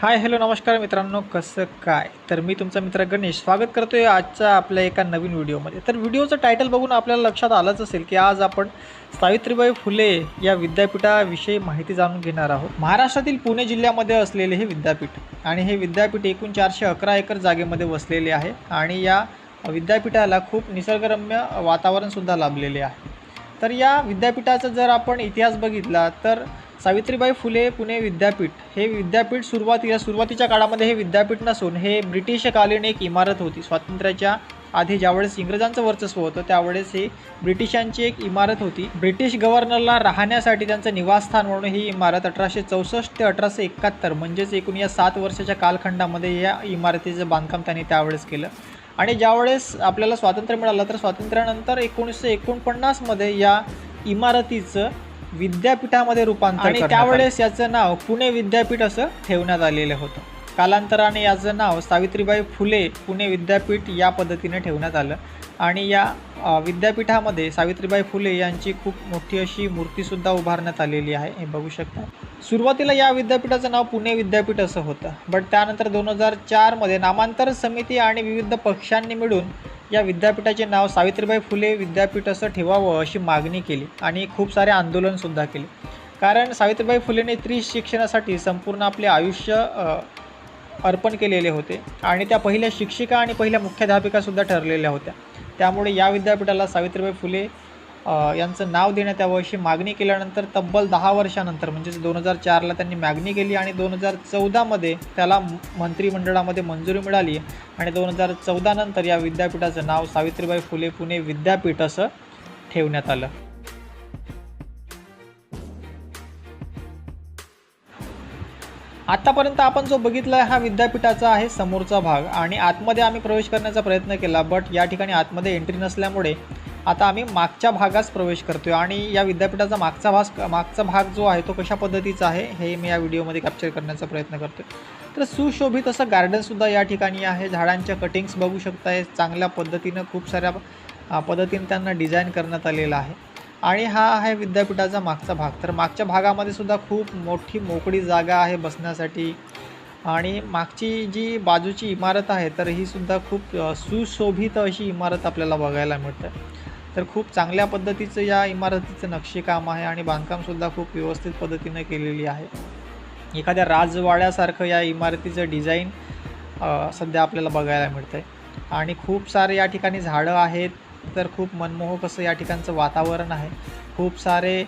Hi hello नमस्कार मित्रांनो कसं काय? तर मी तुमचा मित्र गणेश. स्वागत करतो आहे आजच्या आपल्या एका नवीन व्हिडिओमध्ये. तर व्हिडिओचं टायटल बघून आपल्याला लक्षात आलंच असेल की आज आपण सावित्रीबाई फुले या विद्यापीठाविषयी माहिती जाणून घेणार आहोत. महाराष्ट्रातील पुणे जिल्ह्यामध्ये असलेले हे विद्यापीठ आणि हे विद्यापीठ एकूण चारशे अकरा एकर जागेमध्ये वसलेले आहे आणि या विद्यापीठाला खूप निसर्गरम्य वातावरणसुद्धा लाभलेले आहे. तर या विद्यापीठाचा जर आपण इतिहास बघितला तर सावित्रीबाई फुले पुणे विद्यापीठ. हे विद्यापीठ सुरुवातीला सुरुवातीच्या काळामध्ये हे विद्यापीठ नसून हे ब्रिटिशकालीन एक इमारत होती. स्वातंत्र्याच्या आधी ज्यावेळेस इंग्रजांचं वर्चस्व होतं त्यावेळेस ही ब्रिटिशांची एक इमारत होती. ब्रिटिश गव्हर्नरला राहण्यासाठी त्यांचं निवासस्थान म्हणून ही इमारत अठराशे चौसष्ट ते अठराशे एकाहत्तर म्हणजेच एकूण या सात वर्षाच्या कालखंडामध्ये या इमारतीचं बांधकाम त्यांनी त्यावेळेस केलं. आणि ज्यावेळेस आपल्याला स्वातंत्र्य मिळालं तर स्वातंत्र्यानंतर एकोणीसशे एकोणपन्नासमध्ये या इमारतीचं विद्यापीठामध्ये रूपांतर आणि त्यावेळेस याचं नाव पुणे विद्यापीठ असं ठेवण्यात आलेलं होतं. कालांतराने याचं नाव सावित्रीबाई फुले पुणे विद्यापीठ या पद्धतीने ठेवण्यात आलं. आणि या विद्यापीठामध्ये सावित्रीबाई फुले यांची खूप मोठी अशी मूर्तीसुद्धा उभारण्यात आलेली आहे हे बघू शकता. सुरुवातीला या विद्यापीठाचं नाव पुणे विद्यापीठ असं होतं. बट त्यानंतर दोन हजार चारमध्ये नामांतर समिती आणि विविध पक्षांनी मिळून या विद्यापीठाचे नाव सावित्रीबाई फुले विद्यापीठ असं ठेवावं अशी मागणी केली आणि खूप सारे आंदोलनसुद्धा केले. कारण सावित्रीबाई फुलेने स्त्री शिक्षणासाठी संपूर्ण आपले आयुष्य अर्पण केलेले होते आणि त्या पहिल्या शिक्षिका आणि पहिल्या मुख्याध्यापिकासुद्धा ठरलेल्या होत्या. त्यामुळे या विद्यापीठाला सावित्रीबाई फुले यांचं नाव देण्यात यावं अशी मागणी केल्यानंतर तब्बल दहा वर्षानंतर म्हणजेच दोन हजार चारला त्यांनी मागणी केली आणि दोन हजार चौदामध्ये त्याला मंत्रिमंडळामध्ये मंजुरी मिळाली आणि दोन हजार चौदानंतर या विद्यापीठाचं नाव सावित्रीबाई फुले पुणे विद्यापीठ असं ठेवण्यात आलं. आत्तापर्यंत आपण जो बघितला आहे हा विद्यापीठाचा आहे समोरचा भाग आणि आतमध्ये आम्ही प्रवेश करण्याचा प्रयत्न केला बट या ठिकाणी आतमध्ये एंट्री नसल्यामुळे आता आम्ही मागच्या भागास प्रवेश करतोय आणि या विद्यापीठाचा मागचा भाग मागचा भाग जो आहे तो कशा पद्धतीचा आहे हे मी या व्हिडिओमध्ये कॅप्चर करण्याचा प्रयत्न करतोय. तर सुशोभित असं गार्डनसुद्धा या ठिकाणी आहे. झाडांच्या कटिंग्स बघू शकताय. चांगल्या पद्धतीनं खूप साऱ्या पद्धतीनं पद्धतीने त्यांना डिझाईन करण्यात आलेलं आहे. आणि हा आहे विद्यापीठाचा मागचा भाग. तर मागच्या भागामध्ये सुद्धा खूप मोठी मोकळी जागा आहे बसण्यासाठी. आणि मागची जी बाजूची इमारत आहे तर ही सुद्धा खूप सुशोभित अशी इमारत आपल्याला बघायला मिळते. तर खूप चांगल्या पद्धतीचं या इमारतीचं नक्षीकाम आहे आणि बांधकामसुद्धा खूप व्यवस्थित पद्धतीनं केलेली आहे. एखाद्या राजवाड्यासारखं या इमारतीचं डिझाईन सध्या आपल्याला बघायला मिळतं आहे आणि खूप सारे या ठिकाणी झाडं आहेत तर खूप मनमोहक असं या ठिकाणचं वातावरण आहे. खूप सारे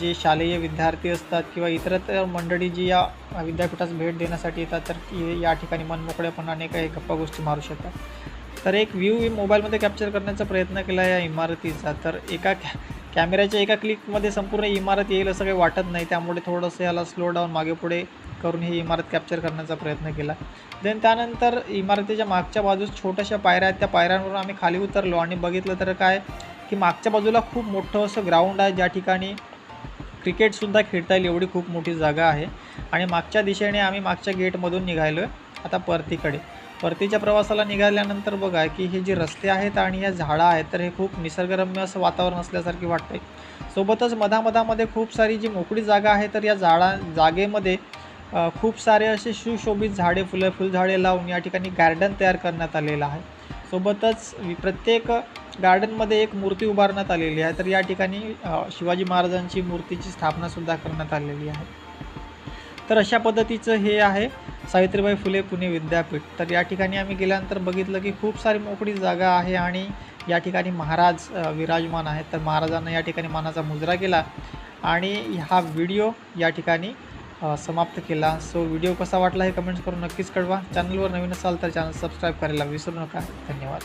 जे शालेय विद्यार्थी असतात किंवा इतरत्र मंडळी जी या विद्यापीठास भेट देण्यासाठी येतात तर ती या ठिकाणी मनमोकळेपणाने काही गप्पा गोष्टी मारू शकतात. तर एक व्ह्यू मोबाईलमध्ये कॅप्चर करण्याचा प्रयत्न केला या इमारतीचा. तर एका कॅ कॅमेऱ्याच्या एका क्लिकमध्ये संपूर्ण इमारत येईल असं काही वाटत नाही. त्यामुळे थोडंसं याला स्लो डाऊन मागे पुढे करून ही इमारत कॅप्चर करण्याचा प्रयत्न केला. देन त्यानंतर इमारतीच्या मागच्या बाजूस छोट्याशा पायऱ्या आहेत. त्या पायऱ्यांवरून आम्ही खाली उतरलो आणि बघितलं तर काय की मागच्या बाजूला खूप मोठं असं ग्राउंड आहे. ज्या ठिकाणी क्रिकेटसुद्धा खेळता येईल एवढी खूप मोठी जागा आहे. आणि मागच्या दिशेने आम्ही मागच्या गेटमधून निघालो आहे आता परतीकडे. परतीच्या प्रवासाला निघाल्यानंतर बघा की हे जे रस्ते आहेत आणि या झाडं आहेत तर हे खूप निसर्गरम्य असं वातावरण असल्यासारखे वाटते सोबतच मधामधामध्ये खूप सारी जी मोकळी जागा आहे तर या झाडा जागेमध्ये खूप सारे असे सुशोभित झाडे फुलं फुलझाडे लावून या ठिकाणी गार्डन तयार करण्यात आलेलं आहे. सोबतच प्रत्येक गार्डनमध्ये एक मूर्ती उभारण्यात आलेली आहे तर या ठिकाणी शिवाजी महाराजांची मूर्तीची स्थापनासुद्धा करण्यात आलेली आहे. तर अशा पद्धतीचं हे आहे. सावित्रीबाई फुले पुणे विद्यापीठ. तर या ठिकाणी आम्ही गेल्यानंतर बघितलं की खूप सारी मोकळी जागा आहे आणि या ठिकाणी महाराज विराजमान आहेत. तर महाराजांना या ठिकाणी मानाचा मुजरा केला आणि हा व्हिडिओ या ठिकाणी समाप्त केला. सो व्हिडिओ कसा वाटला हे कमेंट्स करून नक्कीच कळवा. चॅनलवर नवीन असाल तर चॅनल सबस्क्राईब करायला विसरू नका. धन्यवाद.